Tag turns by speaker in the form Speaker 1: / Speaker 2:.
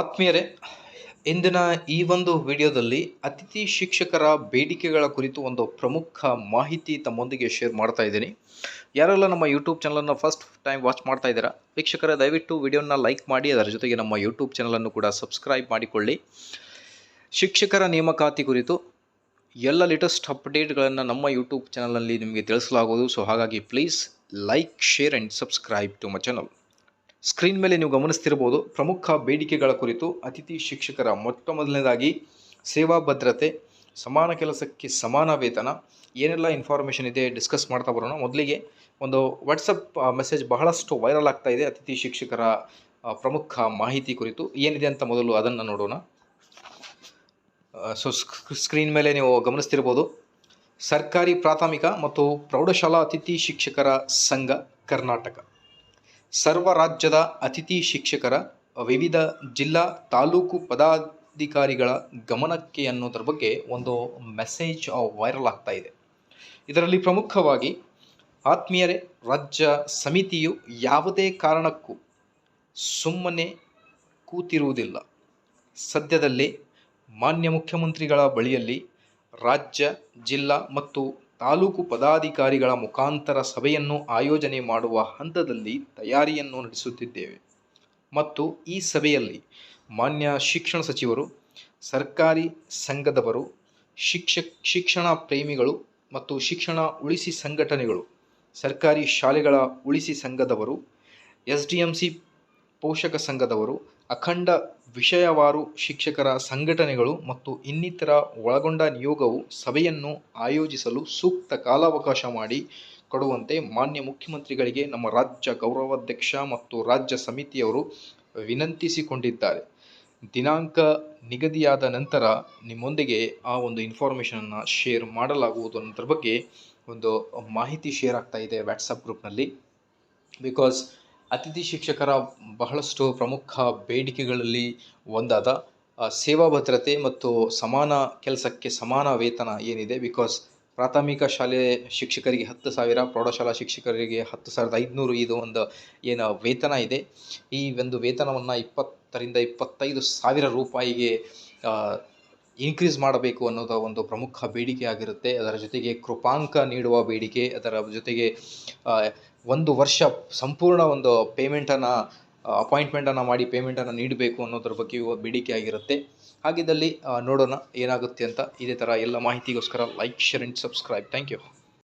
Speaker 1: ಆತ್ಮೀಯರೇ, ಇಂದಿನ ಈ ಒಂದು ವಿಡಿಯೋದಲ್ಲಿ ಅತಿಥಿ ಶಿಕ್ಷಕರ ಬೇಡಿಕೆಗಳ ಕುರಿತು ಒಂದು ಪ್ರಮುಖ ಮಾಹಿತಿ ತಮ್ಮೊಂದಿಗೆ ಶೇರ್ ಮಾಡ್ತಾ ಇದ್ದೀನಿ. ಯಾರೆಲ್ಲ ನಮ್ಮ ಯೂಟ್ಯೂಬ್ ಚಾನಲನ್ನು ಫಸ್ಟ್ ಟೈಮ್ ವಾಚ್ ಮಾಡ್ತಾ ಇದ್ದೀರಾ, ವೀಕ್ಷಕರ, ದಯವಿಟ್ಟು ವಿಡಿಯೋನ ಲೈಕ್ ಮಾಡಿ, ಅದರ ಜೊತೆಗೆ ನಮ್ಮ ಯೂಟ್ಯೂಬ್ ಚಾನಲನ್ನು ಕೂಡ ಸಬ್ಸ್ಕ್ರೈಬ್ ಮಾಡಿಕೊಳ್ಳಿ. ಶಿಕ್ಷಕರ ನೇಮಕಾತಿ ಕುರಿತು ಎಲ್ಲ ಲೇಟೆಸ್ಟ್ ಅಪ್ಡೇಟ್ಗಳನ್ನು ನಮ್ಮ ಯೂಟ್ಯೂಬ್ ಚಾನಲಲ್ಲಿ ನಿಮಗೆ ತಿಳಿಸಲಾಗುವುದು. ಸೊ ಹಾಗಾಗಿ please like share and subscribe to my channel screen ಮೇಲೆ ನೀವು ಗಮನಿಸ್ತಿರ್ಬೋದು ಪ್ರಮುಖ ಬೇಡಿಕೆಗಳ ಕುರಿತು ಅತಿಥಿ ಶಿಕ್ಷಕರ ಮೊಟ್ಟ ಮೊದಲನೇದಾಗಿ ಸೇವಾ ಭದ್ರತೆ, ಸಮಾನ ಕೆಲಸಕ್ಕೆ ಸಮಾನ ವೇತನ, ಏನೆಲ್ಲ ಇನ್ಫಾರ್ಮೇಷನ್ ಇದೆ ಡಿಸ್ಕಸ್ ಮಾಡ್ತಾ ಬರೋಣ. ಮೊದಲಿಗೆ ಒಂದು ವಾಟ್ಸಪ್ ಮೆಸೇಜ್ ಬಹಳಷ್ಟು ವೈರಲ್ ಆಗ್ತಾ ಇದೆ ಅತಿಥಿ ಶಿಕ್ಷಕರ ಪ್ರಮುಖ ಮಾಹಿತಿ ಕುರಿತು. ಏನಿದೆ ಅಂತ ಮೊದಲು ಅದನ್ನು ನೋಡೋಣ. ಸೊ ಸ್ಕ್ರೀನ್ ಮೇಲೆ ನೀವು ಗಮನಿಸ್ತಿರ್ಬೋದು. ಸರ್ಕಾರಿ ಪ್ರಾಥಮಿಕ ಮತ್ತು ಪ್ರೌಢಶಾಲಾ ಅತಿಥಿ ಶಿಕ್ಷಕರ ಸಂಘ ಕರ್ನಾಟಕ. ಸರ್ವ ರಾಜ್ಯದ ಅತಿಥಿ ಶಿಕ್ಷಕರ, ವಿವಿಧ ಜಿಲ್ಲಾ ತಾಲೂಕು ಪದಾಧಿಕಾರಿಗಳ ಗಮನಕ್ಕೆ ಅನ್ನೋದ್ರ ಬಗ್ಗೆ ಒಂದು ಮೆಸೇಜ್ ವೈರಲ್ ಆಗ್ತಾ ಇದೆ. ಇದರಲ್ಲಿ ಪ್ರಮುಖವಾಗಿ ಆತ್ಮೀಯರೇ ರಾಜ್ಯ ಸಮಿತಿಯು ಯಾವುದೇ ಕಾರಣಕ್ಕೂ ಸುಮ್ಮನೆ ಕೂತಿರುವುದಿಲ್ಲ. ಸದ್ಯದಲ್ಲೇ ಮಾನ್ಯ ಮುಖ್ಯಮಂತ್ರಿಗಳ ಬಳಿಯಲ್ಲಿ ರಾಜ್ಯ, ಜಿಲ್ಲಾ ಮತ್ತು ತಾಲೂಕು ಪದಾಧಿಕಾರಿಗಳ ಮುಖಾಂತರ ಸಭೆಯನ್ನು ಆಯೋಜನೆ ಮಾಡುವ ಹಂತದಲ್ಲಿ ತಯಾರಿಯನ್ನು ನಡೆಸುತ್ತಿದ್ದೇವೆ. ಮತ್ತು ಈ ಸಭೆಯಲ್ಲಿ ಮಾನ್ಯ ಶಿಕ್ಷಣ ಸಚಿವರು, ಸರ್ಕಾರಿ ಸಂಘದವರು, ಶಿಕ್ಷ, ಶಿಕ್ಷಣ ಪ್ರೇಮಿಗಳು ಮತ್ತು ಶಿಕ್ಷಣ ಉಳಿಸಿ ಸಂಘಟನೆಗಳು, ಸರ್ಕಾರಿ ಶಾಲೆಗಳ ಉಳಿಸಿ ಸಂಘದವರು, ಎಸ್ ಡಿ ಎಂ ಸಿ ಪೋಷಕ ಸಂಘದವರು, ಅಖಂಡ ವಿಷಯವಾರು ಶಿಕ್ಷಕರ ಸಂಘಟನೆಗಳು ಮತ್ತು ಇನ್ನಿತರ ಒಳಗೊಂಡ ನಿಯೋಗವು ಸಭೆಯನ್ನು ಆಯೋಜಿಸಲು ಸೂಕ್ತ ಕಾಲಾವಕಾಶ ಮಾಡಿ ಕೊಡುವಂತೆ ಮಾನ್ಯ ಮುಖ್ಯಮಂತ್ರಿಗಳಿಗೆ ನಮ್ಮ ರಾಜ್ಯ ಗೌರವಾಧ್ಯಕ್ಷ ಮತ್ತು ರಾಜ್ಯ ಸಮಿತಿಯವರು ವಿನಂತಿಸಿಕೊಂಡಿದ್ದಾರೆ. ದಿನಾಂಕ ನಿಗದಿಯಾದ ನಂತರ ನಿಮ್ಮೊಂದಿಗೆ ಆ ಒಂದು ಇನ್ಫಾರ್ಮೇಷನನ್ನು ಶೇರ್ ಮಾಡಲಾಗುವುದು ಅನ್ನೋದ್ರ ಬಗ್ಗೆ ಒಂದು ಮಾಹಿತಿ ಶೇರ್ ಆಗ್ತಾ ಇದೆ ವಾಟ್ಸಪ್ ಗ್ರೂಪ್ನಲ್ಲಿ. ಬಿಕಾಸ್ ಅತಿಥಿ ಶಿಕ್ಷಕರ ಬಹಳಷ್ಟು ಪ್ರಮುಖ ಬೇಡಿಕೆಗಳಲ್ಲಿ ಒಂದಾದ ಸೇವಾ ಭದ್ರತೆ ಮತ್ತು ಸಮಾನ ಕೆಲಸಕ್ಕೆ ಸಮಾನ ವೇತನ ಏನಿದೆ? ಬಿಕಾಸ್ ಪ್ರಾಥಮಿಕ ಶಾಲೆ ಶಿಕ್ಷಕರಿಗೆ ಹತ್ತು ಸಾವಿರ, ಪ್ರೌಢಶಾಲಾ ಶಿಕ್ಷಕರಿಗೆ ಹತ್ತು ಸಾವಿರದ ಐದುನೂರು ಇದು ಒಂದು ಏನು ವೇತನ ಇದೆ. ಈ ಒಂದು ವೇತನವನ್ನು ಇಪ್ಪತ್ತರಿಂದ ಇಪ್ಪತ್ತೈದು ಸಾವಿರ ರೂಪಾಯಿಗೆ ಇನ್ಕ್ರೀಸ್ ಮಾಡಬೇಕು ಅನ್ನೋದು ಒಂದು ಪ್ರಮುಖ ಬೇಡಿಕೆ ಆಗಿರುತ್ತೆ. ಅದರ ಜೊತೆಗೆ ಕೃಪಾಂಕ ನೀಡುವ ಬೇಡಿಕೆ, ಅದರ ಜೊತೆಗೆ ಒಂದು ವರ್ಷ ಸಂಪೂರ್ಣ ಒಂದು ಪೇಮೆಂಟನ್ನು ಅಪಾಯಿಂಟ್ಮೆಂಟನ್ನು ಮಾಡಿ ಪೇಮೆಂಟನ್ನು ನೀಡಬೇಕು ಅನ್ನೋದ್ರ ಬಗ್ಗೆ ಬೇಡಿಕೆ ಆಗಿರುತ್ತೆ. ಹಾಗಿದ್ದಲ್ಲಿ ನೋಡೋಣ ಏನಾಗುತ್ತೆ ಅಂತ ಇದೇ ಥರ ಎಲ್ಲ ಮಾಹಿತಿಗೋಸ್ಕರ like share and subscribe thank you